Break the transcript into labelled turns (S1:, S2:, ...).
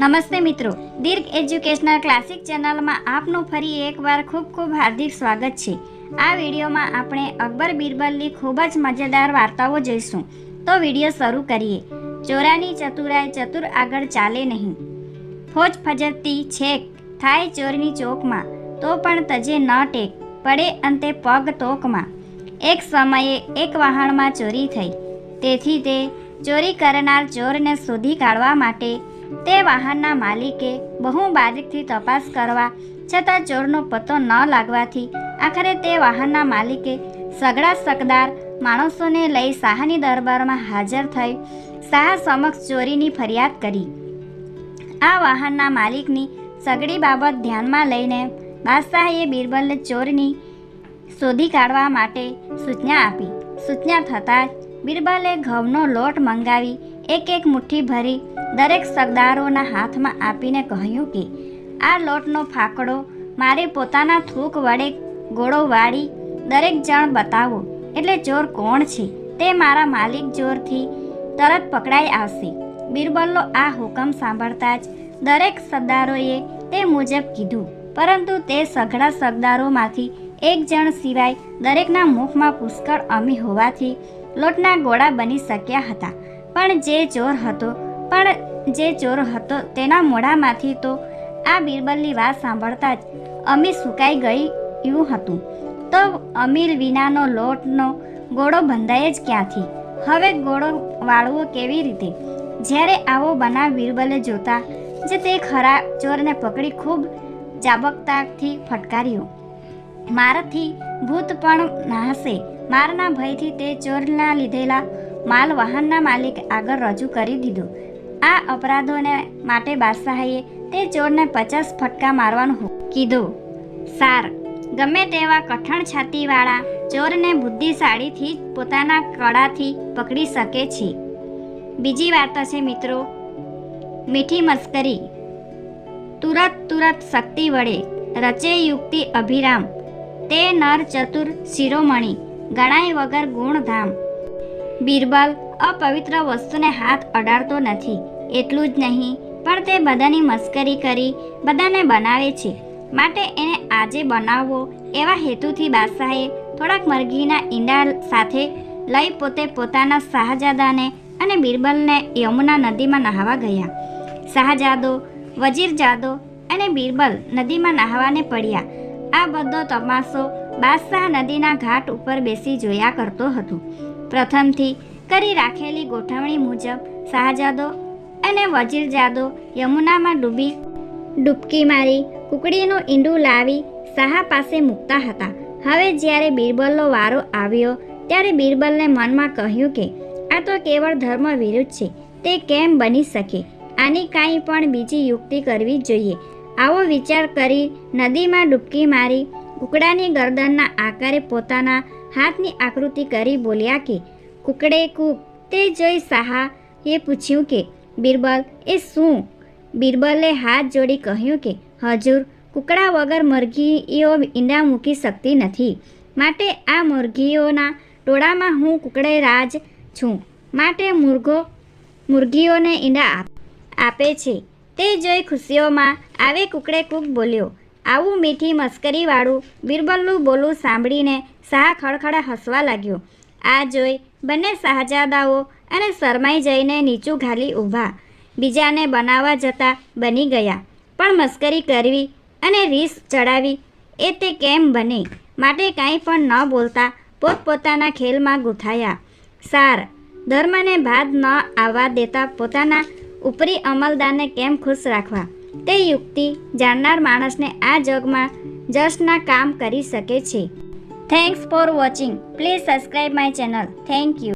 S1: નમસ્તે મિત્રો. દીર્ઘ educational classic ચેનલમાં આપનું ફરી એકવાર ખૂબ ખૂબ હાર્દિક સ્વાગત છે. આ વિડીયોમાં આપણે અકબર બિરબલની ખૂબ જ મજેદાર વાર્તાઓ જોઈશું. તો વીડિયો શરૂ કરીએ. ચોરાની ચતુરાય ચતુર આગળ ચાલે નહીં. ફોજ ફજરતી છેક, થાય ચોરની ચોકમાં, તો પણ તજે ન ટેક, પડે અંતે પગ તોકમાં એક સમયે એક વહાણમાં ચોરી થઈ. તેથી તે ચોરી કરનાર ચોરને શોધી કાઢવા માટે તે વાહનના માલિકે બહુ બારીકથી તપાસ કરવા છતાં ચોરનો પત્તો ન લાગવાથી આખરે તે વાહનના માલિકે સગડા સગદાર માણસોને લઈ શાહની દરબારમાં હાજર થઈ શાહ સમક્ષ ચોરીની ફરિયાદ કરી. આ વાહનના માલિકની સગડી બાબત ધ્યાનમાં લઈને બાદશાહે બિરબલને ચોરની શોધી કાઢવા માટે સૂચના આપી. સૂચના થતાં જ બિરબલે ઘઉંનો લોટ મંગાવી એક એક મુઠ્ઠી ભરી દરેક સરદારોના હાથમાં આપીને કહ્યું કે, આ લોટનો ફાકડો મારે પોતાના થૂક વડે ગોળો વાળી દરેક જણ બતાવો, એટલે ચોર કોણ છે? તે મારા માલિક જોરથી તરત પકડાઈ આવશે. બિરબલનો આ હુકમ સાંભળતા જ દરેક સરદારોએ તે મુજબ કીધું. પરંતુ તે સઘળા સરદારોમાંથી એક જણ સિવાય દરેકના મુખમાં પુષ્કળ અમી હોવાથી લોટના ગોળા બની શક્યા હતા. પણ જે ચોર હતો પણ જે ચોર હતો તેના મોઢામાંથી તો આ બિરબલની વાત સાંભળતા જ અમી સુકાઈ ગયું હતું. તો અમીર વિનાનો લોટનો ગોળો બંધાય જ ક્યાંથી? હવે ગોળો વાળવો કેવી રીતે? જ્યારે આવો બનાવ બિરબલે જોતા જે તે ખરા ચોરને પકડી ખૂબ જાબકતાથી ફટકાર્યો. મારાથી ભૂત પણ નાહશે મારના ભયથી તે ચોરના લીધેલા માલ વાહનના માલિક આગળ રજૂ કરી દીધો. આ અપરાધોને માટે બાદશાહીએ તે ચોરને પચાસ ફટકા મારવાનું કીધું. સાર, ગમે તેવા કઠણ છાતીવાળા ચોરને બુદ્ધિશાળીથી પોતાના કળાથી પકડી શકે છે. બીજી વાર્તા છે મિત્રો. મીઠી મસ્કરી. તુરત તુરત શક્તિ વડે રચે યુક્તિ અભિરામ. તે નર ચતુર શિરોમણી. ગણાય વગર ગુણધામ. બિરબલ અપવિત્ર વસ્તુને હાથ અડાડતો નથી, એટલું જ નહીં, પણ તે બધાની મસ્કરી કરી બધાને બનાવે છે. માટે એને આજે બનાવવો એવા હેતુથી બાદશાહે થોડાક મરઘીના ઈંડા સાથે લઈ પોતે પોતાના શાહજાદાને અને બિરબલને યમુના નદીમાં નહાવા ગયા. શાહજાદો, વજીરજાદો અને બિરબલ નદીમાં નહાવાને પડ્યા. આ બધો તમાશો બાદશાહ નદીના ઘાટ ઉપર બેસી જોયા કરતો હતો. પ્રથમથી કરી રાખેલી ગોઠવણી મુજબ શાહજાદો અને વજીરજાદો યમુનામાં ડૂબી, ડૂબકી મારી કુકડીનું ઈંડું લાવી શાહ પાસે મૂકતા હતા. હવે જ્યારે બિરબલનો વારો આવ્યો, ત્યારે બિરબલને મનમાં કહ્યું કે, આ તો કેવળ ધર્મ વિરુદ્ધ છે. તે કેમ બની શકે? આની કાંઈ પણ બીજી યુક્તિ કરવી જોઈએ. આવો વિચાર કરી નદીમાં ડૂબકી મારી કુકડાની ગરદનના આકારે પોતાના હાથની આકૃતિ કરી બોલ્યા કે, કુકડે કૂક, તે જોઈ શાહાએ પૂછ્યું કે, બિરબલ, એ શું? બિરબલે હાથ જોડી કહ્યું કે, હજુર, કુકડા વગર મરઘીઓ ઈંડા મૂકી શકતી નથી. માટે આ મરઘીઓના ટોળામાં હું કુકડે રાજ છું. માટે મુર્ગો મુરઘીઓને ઈંડા આપે છે. તે જોઈ ખુશીઓમાં આવે કુકડે કૂક બોલ્યો. આવું મીઠી મસ્કરીવાળું બિરબલનું બોલું સાંભળીને શાહ ખડખડા હસવા લાગ્યો. આ જોઈ બંને શાહજાદાઓ અને શરમાઈ જઈને નીચું ઘાલી ઊભા. બીજાને બનાવવા જતા બની ગયા, પણ મસ્કરી કરવી અને રીસ ચડાવી એ તે કેમ બને માટે કાંઈ પણ ન બોલતા પોતપોતાના ખેલમાં ગૂંથાયા. સાર, ધર્મને ભાદ ન આવવા દેતા પોતાના ઉપરી અમલદારને કેમ ખુશ રાખવા? તે યુક્તિ જાણનાર માણસને આ જગમાં જશના કામ કરી શકે છે. Thanks for watching please subscribe my channel thank you